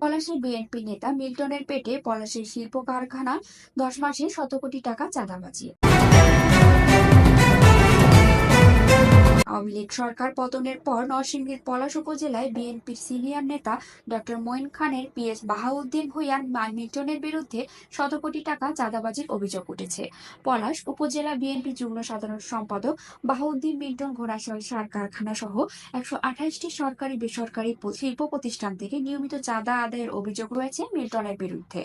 Palashi BNP নেতা মিল্টনের পেটে পলাশীর শিল্প কারখানা দশ মাসে শত কোটি টাকা চাঁদাবাজি। আওয়ামী লীগ সরকার পতনের পর নরসিংদীর পলাশ উপজেলায় বিএনপির সিনিয়র নেতা ডক্টর মঈন খানের পিএস বাহাউদ্দিন ভূঁইয়ার মিল্টনের বিরুদ্ধে শত কোটি টাকা চাঁদাবাজির অভিযোগ উঠেছে। পলাশ উপজেলা বিএনপি যুগ্ম সাধারণ সম্পাদক বাহাউদ্দিন মিল্টন ঘোড়াশাল সার কারখানা সহ একশো আঠাশটি সরকারি বেসরকারি শিল্প প্রতিষ্ঠান থেকে নিয়মিত চাঁদা আদায়ের অভিযোগ রয়েছে মিল্টনের বিরুদ্ধে।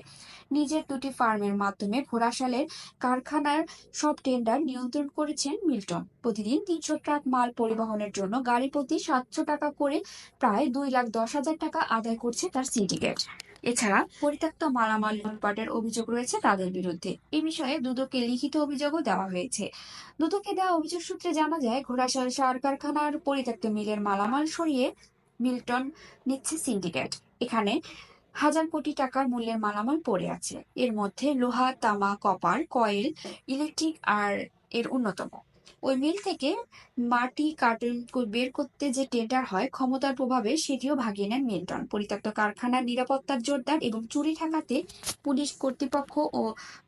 নিজের দুটি ফার্মের মাধ্যমে ঘোড়াশালের কারখানার সব টেন্ডার নিয়ন্ত্রণ করেছেন মিল্টন। প্রতিদিন তিনশো ট্রাক মাল পরিবহনের জন্য গাড়ি প্রতি সাতশো টাকা করে প্রায় দুই লাখ দশ হাজার টাকা আদায় করছে তার সিন্ডিকেট। এছাড়া পরিত্যক্ত মালামাল লুটপাটের অভিযোগ রয়েছে তাদের বিরুদ্ধে। এ বিষয়ে দুদকে লিখিত অভিযোগও দেওয়া হয়েছে। দুদকে দেওয়া অভিযোগ সূত্রে জানা যায়, ঘোড়াশাল সার কারখানার পরিত্যক্ত মিলের মালামাল সরিয়ে মিল্টন নিচ্ছে সিন্ডিকেট। এখানে হাজার কোটি টাকার মূল্যের মালামাল পড়ে আছে। এর মধ্যে লোহা, তামা, কপার, কয়েল, ইলেকট্রিক আর এর অন্যতম। ওই মিল থেকে মাটি কার্টুন বের করতে যে টেন্ডার হয়, ক্ষমতার প্রভাবে সেটিও ভাগিয়ে নেন মিল্টন। পরিত্যক্ত কারখানার নিরাপত্তার জোরদার এবং চুরি ঠেকাতে পুলিশ কর্তৃপক্ষ ও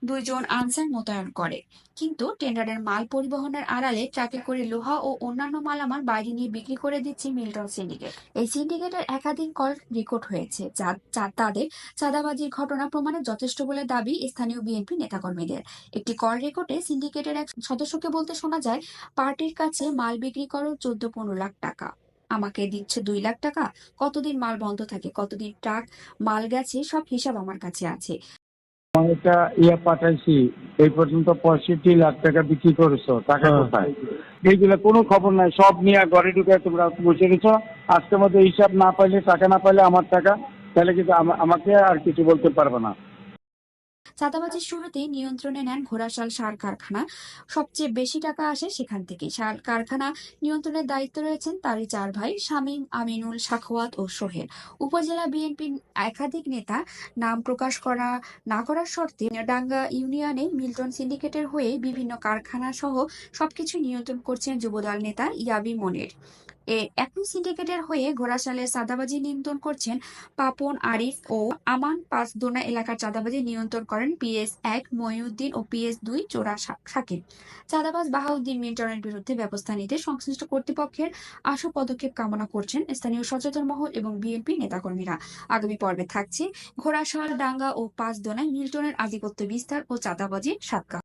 দুইজন আনসার মোতায়েন করে। কিন্তু টেন্ডারের মাল পরিবহনের আড়ালে ট্রাকে করে লোহা ও অন্যান্য মালামাল বাইরে নিয়ে বিক্রি করে দিচ্ছে মিল্টন সিন্ডিকেট। এই সিন্ডিকেটের একাধিক কল রেকর্ড হয়েছে, যা তাদের চাঁদাবাজির ঘটনা প্রমাণে যথেষ্ট বলে দাবি স্থানীয় বিএনপি নেতাকর্মীদের। একটি কল রেকর্ডে সিন্ডিকেটের এক সদস্যকে বলতে শোনা যায় পার্টির কাছে মাল বিক্রি করো চোদ্দ পনেরো লাখ টাকা। আমাকে দিচ্ছে দুই লাখ টাকা কতদিন মাল বন্ধ থাকে কতদিন ট্রাক মাল গেছে সব হিসাব আমার কাছে আছে। একটা ইয়ে পাঠাইছি এই পর্যন্ত পঁয়ষট্টি লাখ টাকা বিক্রি করেছ টাকা হ্যাঁ। কোথায়? এইগুলো কোনো খবর নাই সব নিয়ে ঘরে ঢুকে তোমরা বসে গেছো আজকের মধ্যে হিসাব না পাইলে টাকা না পাইলে আমার টাকা তাহলে কিন্তু আমাকে আর কিছু বলতে পারবে না। চাঁদাবাজির শুরুতেই নিয়ন্ত্রণে নেন ঘোড়াশাল সার কারখানা। সবচেয়ে বেশি টাকা আসে সেখান থেকে। সার কারখানা নিয়ন্ত্রণের দায়িত্ব রয়েছেন তারই চার ভাই শামীম, আমিনুল, সাখওয়াত ও সোহেল। উপজেলা বিএনপির একাধিক নেতা নাম প্রকাশ করা না করার শর্তে ডাঙ্গা ইউনিয়নে মিল্টন সিন্ডিকেটের হয়ে বিভিন্ন কারখানা সহ সবকিছু নিয়ন্ত্রণ করছেন যুবদল নেতা ইয়াবি মনির। একই সিন্ডিকেটের হয়ে ঘোড়াশালের চাঁদাবাজি নিয়ন্ত্রণ করছেন পাপন, আরিফ ও আমান পাঁচদোনা এলাকার চাঁদাবাজি নিয়ন্ত্রণ করেন পিএস এক মহিউদ্দিন ও পিএস দুই চোরা সাকিব চাঁদাবাজ বাহাউদ্দিন মিল্টনের বিরুদ্ধে ব্যবস্থা নিতে সংশ্লিষ্ট কর্তৃপক্ষের আশু পদক্ষেপ কামনা করছেন স্থানীয় সচেতন মহল এবং বিএনপি নেতাকর্মীরা। আগামী পর্বে থাকছে ঘোড়াশাল, ডাঙ্গা ও পাঁচদোনায় মিল্টনের আধিপত্য বিস্তার ও চাঁদাবাজির সাতকা।